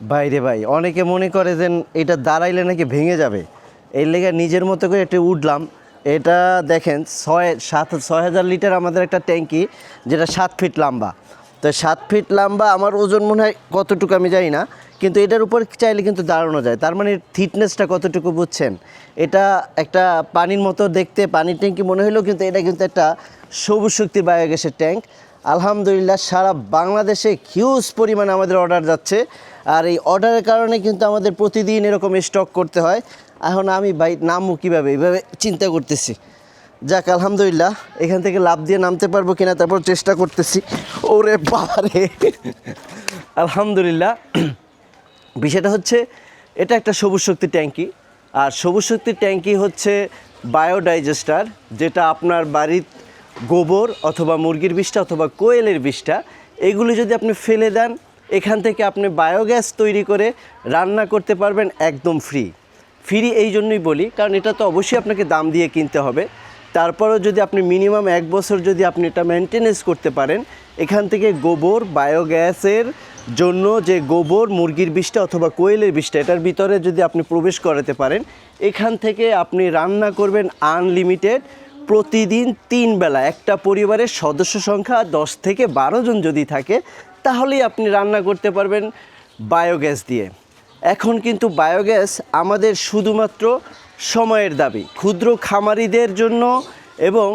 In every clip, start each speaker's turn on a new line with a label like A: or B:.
A: বাইরে ভাই, অনেকে মনে করে যে এটা দাঁড়াইলে নাকি ভেঙে যাবে। এর লেগে নিজের মতো করে একটু উঠলাম। এটা দেখেন, ছয়, সাত, ছয় হাজার লিটার আমাদের একটা ট্যাঙ্কি, যেটা সাত ফিট লম্বা। তো সাত ফিট লম্বা আমার ওজন মনে হয় কতটুকু আমি জানি না, কিন্তু এটার উপর চাইলে কিন্তু দাঁড়ানো যায়। তার মানে থিটনেসটা কতটুকু বুঝছেন? এটা একটা পানির মতো দেখতে, পানির ট্যাঙ্কি মনে হলেও কিন্তু এটা কিন্তু একটা সবুজ শক্তি বায়োগ্যাসের ট্যাঙ্ক। আলহামদুলিল্লাহ, সারা বাংলাদেশে হিউজ পরিমাণে আমাদের অর্ডার যাচ্ছে। আর এই অর্ডারের কারণে কিন্তু আমাদের প্রতিদিন এরকম স্টক করতে হয়। এখন আমি ভাই নামবো কীভাবে? এইভাবে চিন্তা করতেছি। যাক, আলহামদুলিল্লাহ, এখান থেকে লাভ দিয়ে নামতে পারব কিনা তারপর চেষ্টা করতেছি। ওরে বাবারে! আলহামদুলিল্লাহ। বিষয়টা হচ্ছে, এটা একটা সবুজ শক্তি ট্যাঙ্কি। আর সবুজ শক্তি ট্যাঙ্কি হচ্ছে বায়োডাইজেস্টার, যেটা আপনার বাড়ির গোবর অথবা মুরগির বিষটা অথবা কোয়েলের বিষটা এগুলি যদি আপনি ফেলে দেন এখান থেকে আপনি বায়োগ্যাস তৈরি করে রান্না করতে পারবেন একদম ফ্রি ফ্রি এই জন্যই বলি, কারণ এটা তো অবশ্যই আপনাকে দাম দিয়ে কিনতে হবে। তারপরেও যদি আপনি মিনিমাম এক বছর যদি আপনি এটা মেনটেনেন্স করতে পারেন, এখান থেকে গোবর বায়োগ্যাসের জন্য যে গোবর, মুরগির বিষটা অথবা কোয়েলের বিষটা, এটার ভিতরে যদি আপনি প্রবেশ করাতে পারেন, এখান থেকে আপনি রান্না করবেন আনলিমিটেড প্রতিদিন তিন বেলা। একটা পরিবারের সদস্য সংখ্যা দশ থেকে বারো জন যদি থাকে তাহলেই আপনি রান্না করতে পারবেন বায়োগ্যাস দিয়ে। এখন কিন্তু বায়োগ্যাস আমাদের শুধুমাত্র সময়ের দাবি। ক্ষুদ্র খামারিদের জন্য এবং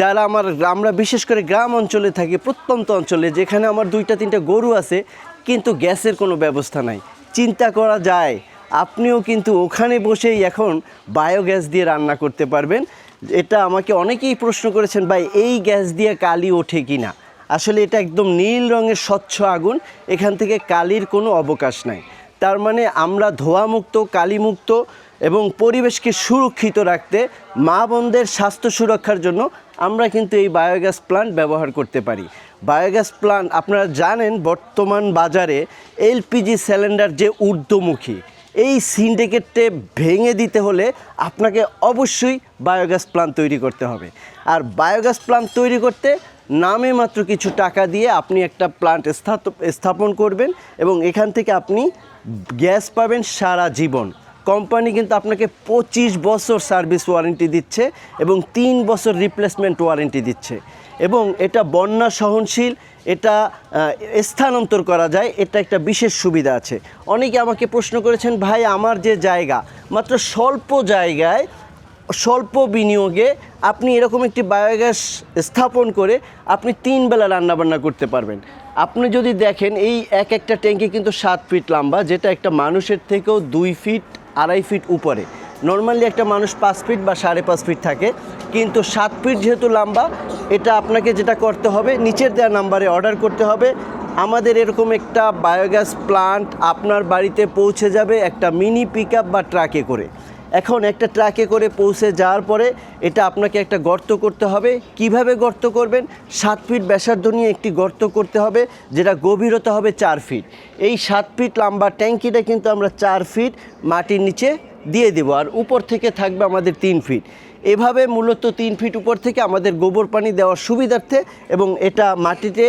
A: যারা আমার আমরা বিশেষ করে গ্রাম অঞ্চলে থাকি, প্রত্যন্ত অঞ্চলে, যেখানে আমার দুইটা, তিনটা গরু আছে, কিন্তু গ্যাসের কোনো ব্যবস্থা নাই। চিন্তা করা যায়, আপনিও কিন্তু ওখানে বসেই এখন বায়োগ্যাস দিয়ে রান্না করতে পারবেন। এটা আমাকে অনেকেই প্রশ্ন করেছেন, ভাই, এই গ্যাস দিয়ে কালি ওঠে কি না আসলে এটা একদম নীল রঙের স্বচ্ছ আগুন, এখান থেকে কালির কোনো অবকাশ নাই। তার মানে আমরা ধোয়ামুক্ত, কালিমুক্ত এবং পরিবেশকে সুরক্ষিত রাখতে মা বোনদের স্বাস্থ্য সুরক্ষার জন্য আমরা কিন্তু এই বায়োগ্যাস প্লান্ট ব্যবহার করতে পারি। বায়োগ্যাস প্লান্ট আপনারা জানেন বর্তমান বাজারে এলপিজি সিলিন্ডার যে ঊর্ধ্বমুখী, এই সিন্ডিকেটে ভেঙে দিতে হলে আপনাকে অবশ্যই বায়োগ্যাস প্লান্ট তৈরি করতে হবে। আর বায়োগ্যাস প্লান্ট তৈরি করতে নামে মাত্র কিছু টাকা দিয়ে আপনি একটা প্লান্ট স্থাপন করবেন এবং এখান থেকে আপনি গ্যাস পাবেন সারা জীবন। কোম্পানি কিন্তু আপনাকে পঁচিশ বছর সার্ভিস ওয়ারেন্টি দিচ্ছে এবং তিন বছর রিপ্লেসমেন্ট ওয়ারেন্টি দিচ্ছে। এবং এটা বন্যা সহনশীল, এটা স্থানান্তর করা যায়, এটা একটা বিশেষ সুবিধা আছে। অনেকে আমাকে প্রশ্ন করেছেন, ভাই, আমার যে জায়গা, মাত্র স্বল্প জায়গায় স্বল্প বিনিয়োগে আপনি এরকম একটি বায়োগ্যাস স্থাপন করে আপনি তিন বেলা রান্নাবান্না করতে পারবেন। আপনি যদি দেখেন এই এক একটা ট্যাঙ্কি কিন্তু সাত ফিট লম্বা, যেটা একটা মানুষের থেকেও দুই ফিট আড়াই ফিট উপরে। নর্মালি একটা মানুষ পাঁচ ফিট বা সাড়ে পাঁচ ফিট থাকে, কিন্তু সাত ফিট যেহেতু লম্বা, এটা আপনাকে যেটা করতে হবে, নিচের দেওয়া নাম্বারে অর্ডার করতে হবে। আমাদের এরকম একটা বায়োগ্যাস প্লান্ট আপনার বাড়িতে পৌঁছে যাবে একটা মিনি পিক বা ট্রাকে করে। এখন একটা ট্রাকে করে পৌঁছে যাওয়ার পরে এটা আপনাকে একটা গর্ত করতে হবে। কীভাবে গর্ত করবেন? সাত ফিট ব্যাসার্ধ নিয়ে একটি গর্ত করতে হবে, যেটা গভীরতা হবে চার ফিট। এই সাত ফিট লম্বা ট্যাঙ্কিটা কিন্তু আমরা চার ফিট মাটির নিচে দিয়ে দেব, আর উপর থেকে থাকবে আমাদের তিন ফিট এভাবে মূলত তিন ফিট উপর থেকে আমাদের গোবর পানি দেওয়ার সুবিধার্থে এবং এটা মাটিতে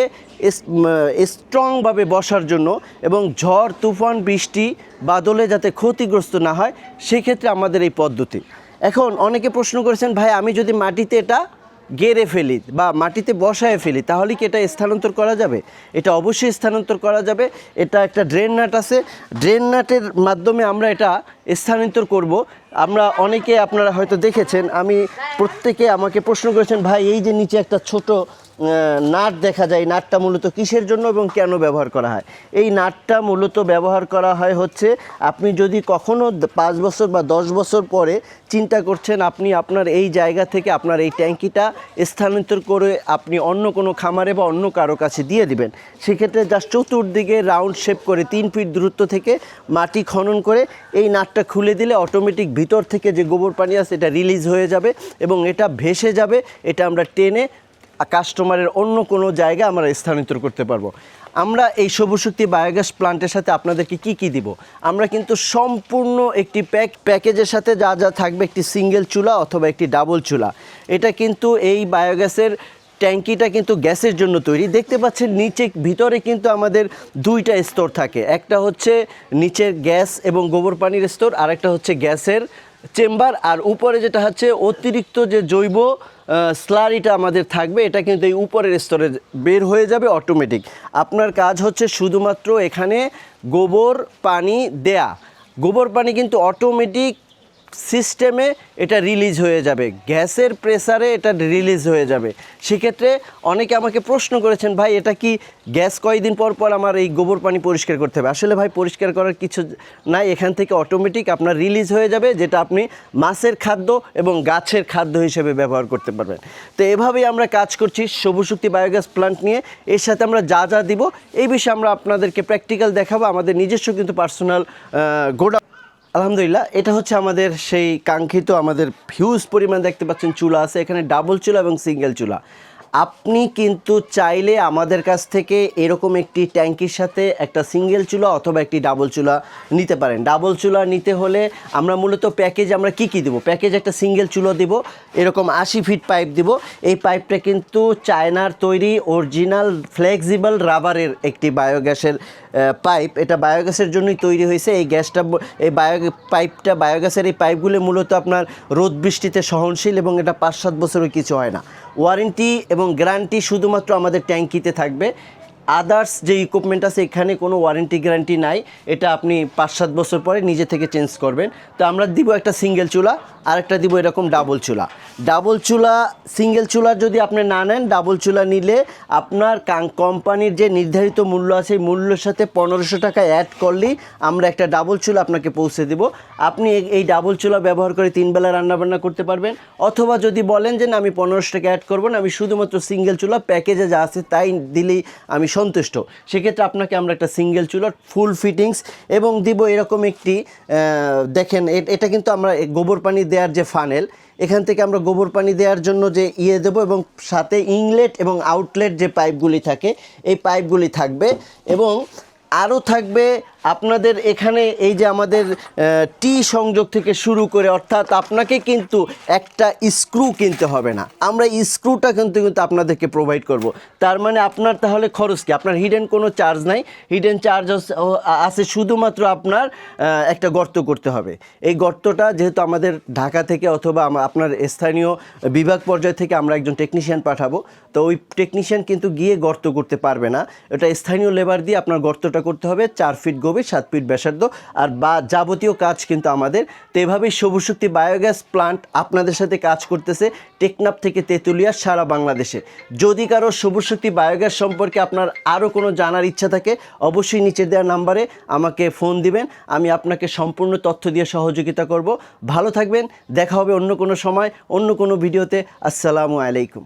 A: স্ট্রংভাবে বসার জন্য এবং ঝড়, তুফান, বৃষ্টি, বাদলে যাতে ক্ষতিগ্রস্ত না হয়, সেক্ষেত্রে আমাদের এই পদ্ধতি। এখন অনেকে প্রশ্ন করেছেন, ভাই, আমি যদি মাটিতে এটা গেড়ে ফেলি বা মাটিতে বসায় ফেলি, তাহলে কি এটা স্থানান্তর করা যাবে? এটা অবশ্যই স্থানান্তর করা যাবে। এটা একটা ড্রেন নাট আছে। ড্রেন নাটের মাধ্যমে আমরা এটা স্থানান্তর করব। আমরা অনেকে আপনারা হয়তো দেখেছেন, আমি প্রত্যেকে আমাকে প্রশ্ন করেছেন, ভাই, এই যে নিচে একটা ছোট নাট দেখা যায়, নাটটা মূলত কিসের জন্য এবং কেন ব্যবহার করা হয়? এই নাটটা মূলত ব্যবহার করা হয় হচ্ছে, আপনি যদি কখনো দ- পাঁচ বছর বা দশ বছর পরে চিন্তা করছেন আপনি আপনার এই জায়গা থেকে আপনার এই ট্যাঙ্কিটা স্থানান্তর করে আপনি অন্য কোনো খামারে বা অন্য কারও কাছে দিয়ে দিবেন, সেক্ষেত্রে জাস্ট চতুর্দিকে রাউন্ড শেপ করে তিন ফিট দূরত্ব থেকে মাটি খনন করে এই নাটটা খুলে দিলে অটোমেটিক ভিতর থেকে যে গোবর পানি আছে, এটা রিলিজ হয়ে যাবে এবং এটা ভেসে যাবে, এটা আমরা টেনে কাস্টমারের অন্য কোনো জায়গায় আমরা স্থানান্তর করতে পারব। আমরা এই সবুজ শক্তি বায়োগ্যাস প্লান্টের সাথে আপনাদেরকে কি কি দিব? আমরা কিন্তু সম্পূর্ণ একটি প্যাক প্যাকেজের সাথে যা যা থাকবে, একটি সিঙ্গেল চুলা অথবা একটি ডাবল চুলা। এটা কিন্তু এই বায়োগ্যাসের ট্যাঙ্কিটা কিন্তু গ্যাসের জন্য তৈরি। দেখতে পাচ্ছেন নিচে, ভিতরে কিন্তু আমাদের দুইটা স্তর থাকে। একটা হচ্ছে নিচের গ্যাস এবং গোবর পানির স্তর আর একটা হচ্ছে গ্যাসের চেম্বার, আর উপরে যেটা হচ্ছে অতিরিক্ত যে জৈব স্লারিটা আমাদের থাকবে, এটা কিন্তু এই উপরের স্তরে বের হয়ে যাবে অটোমেটিক আপনার কাজ হচ্ছে শুধুমাত্র এখানে গোবর পানি দেয়া। গোবর পানি কিন্তু অটোমেটিক সিস্টেমে এটা রিলিজ হয়ে যাবে। গ্যাসের প্রেসারে এটা রিলিজ হয়ে যাবে। সেক্ষেত্রে অনেকে আমাকে প্রশ্ন করেছেন, ভাই, এটা কি গ্যাস কয়দিন পর পর আমার এই গোবর পানি পরিষ্কার করতে হবে? আসলে ভাই, পরিষ্কার করার কিছু নাই। এখান থেকে অটোমেটিক আপনার রিলিজ হয়ে যাবে, যেটা আপনি মাছের খাদ্য এবং গাছের খাদ্য হিসেবে ব্যবহার করতে পারবেন। তো এভাবেই আমরা কাজ করছি শক্তি বায়োগ্যাস প্লান্ট নিয়ে। এর সাথে আমরা যা যা দিব, এই বিষয়ে আমরা আপনাদেরকে প্র্যাকটিক্যাল দেখাবো। আমাদের নিজস্ব কিন্তু পার্সোনাল গোডা আলহামদুলিল্লাহ, এটা হচ্ছে আমাদের সেই কাঙ্ক্ষিত আমাদের হিউজ পরিমাণ দেখতে পাচ্ছেন চুলা আছে। এখানে ডাবল চুলা এবং সিঙ্গেল চুলা। আপনি কিন্তু চাইলে আমাদের কাছ থেকে এরকম একটি ট্যাঙ্কির সাথে একটা সিঙ্গেল চুলা অথবা একটি ডাবল চুলা নিতে পারেন। ডাবল চুলা নিতে হলে আমরা মূলত প্যাকেজ আমরা কি কি দেবো? প্যাকেজ একটা সিঙ্গেল চুলো দিব, এরকম আশি ফিট পাইপ দিব। এই পাইপটা কিন্তু চায়নার তৈরি অরিজিনাল ফ্লেক্সিবল রাবারের একটি বায়োগ্যাসের পাইপ। এটা বায়োগ্যাসের জন্যই তৈরি হয়েছে। এই গ্যাসটা এই বায়ো, পাইপটা, বায়োগ্যাসের এই পাইপগুলো মূলত আপনার রোদ বৃষ্টিতে সহনশীল এবং এটা পাঁচ সাত বছরও কিছু হয় না। ওয়ারেন্টি এবং গ্যারান্টি শুধুমাত্র আমাদের ট্যাঙ্কিতে থাকবে। আদার্স যে ইকুইপমেন্ট আছে, এখানে কোনো ওয়ারেন্টি গ্যারান্টি নাই। এটা আপনি পাঁচ সাত বছর পরে নিজে থেকে চেঞ্জ করবেন। তো আমরা দিব একটা সিঙ্গেল চুলা আর একটা দিব এরকম ডাবল চুলা। ডাবল চুলা সিঙ্গেল চুলা যদি আপনি না নেন ডাবল চুলা নিলে আপনার কোম্পানির যে নির্ধারিত মূল্য আছে মূল্যের সাথে পনেরোশো টাকা অ্যাড করলেই আমরা একটা ডাবল চুলা আপনাকে পৌঁছে দেব। আপনি এই- ডাবল চুলা ব্যবহার করে তিন বেলা রান্নাবান্না করতে পারবেন। অথবা যদি বলেন যে, না, আমি পনেরোশো টাকা অ্যাড করব না, আমি শুধুমাত্র সিঙ্গেল চুলা প্যাকেজে যা আছে তাই দিলেই আমি সন্তুষ্ট। সেক্ষেত্রে আপনাকে আমরা একটা সিঙ্গেল চুলা ফুল ফিটিংস এবং দিব এরকম একটি দেখেন এটা কিন্তু আমরা গোবর পানি দেওয়ার যে ফানেল এখান থেকে আমরা গোবর পানি দেওয়ার জন্য যে ইয়ে দেবো এবং সাথে ইংলেট এবং আউটলেট যে পাইপগুলি থাকে, এই পাইপগুলি থাকবে এবং আরও থাকবে আপনাদের এখানে এই যে আমাদের টি সংযোগ থেকে শুরু করে অর্থাৎ আপনাকে কিন্তু একটা স্ক্রু কিনতে হবে না। আমরা স্ক্রুটা কিন্তু কিন্তু আপনাদেরকে প্রোভাইড করব। তার মানে আপনার তাহলে খরচ কি? আপনার হিডেন কোনো চার্জ নাই। হিডেন চার্জ আছে শুধুমাত্র আপনার একটা গর্ত করতে হবে। এই গর্তটা যেহেতু আমাদের ঢাকা থেকে অথবা আপনার স্থানীয় বিভাগ পর্যায় থেকে আমরা একজন টেকনিশিয়ান পাঠাবো, তো ওই টেকনিশিয়ান কিন্তু গিয়ে গর্ত করতে পারবে না। এটা স্থানীয় লেবার দিয়ে আপনার গর্তটা করতে হবে, চার ফিট গভীর সাত ফিট ব্যাসার্ধ। আর বা যাবতীয় কাজ কিন্তু আমাদের। তো এভাবেই সবুজ শক্তি বায়োগ্যাস প্লান্ট আপনাদের সাথে কাজ করতেছে টেকনাফ থেকে তেঁতুলিয়া, সারা বাংলাদেশে। যদি কারও সবুজ শক্তি বায়োগ্যাস সম্পর্কে আপনার আরও কোনো জানার ইচ্ছা থাকে, অবশ্যই নিচে দেওয়া নাম্বারে আমাকে ফোন দিবেন। আমি আপনাকে সম্পূর্ণ তথ্য দিয়ে সহযোগিতা করব। ভালো থাকবেন, দেখা হবে অন্য কোনো সময়, অন্য কোনো ভিডিওতে। আসসালামু আলাইকুম।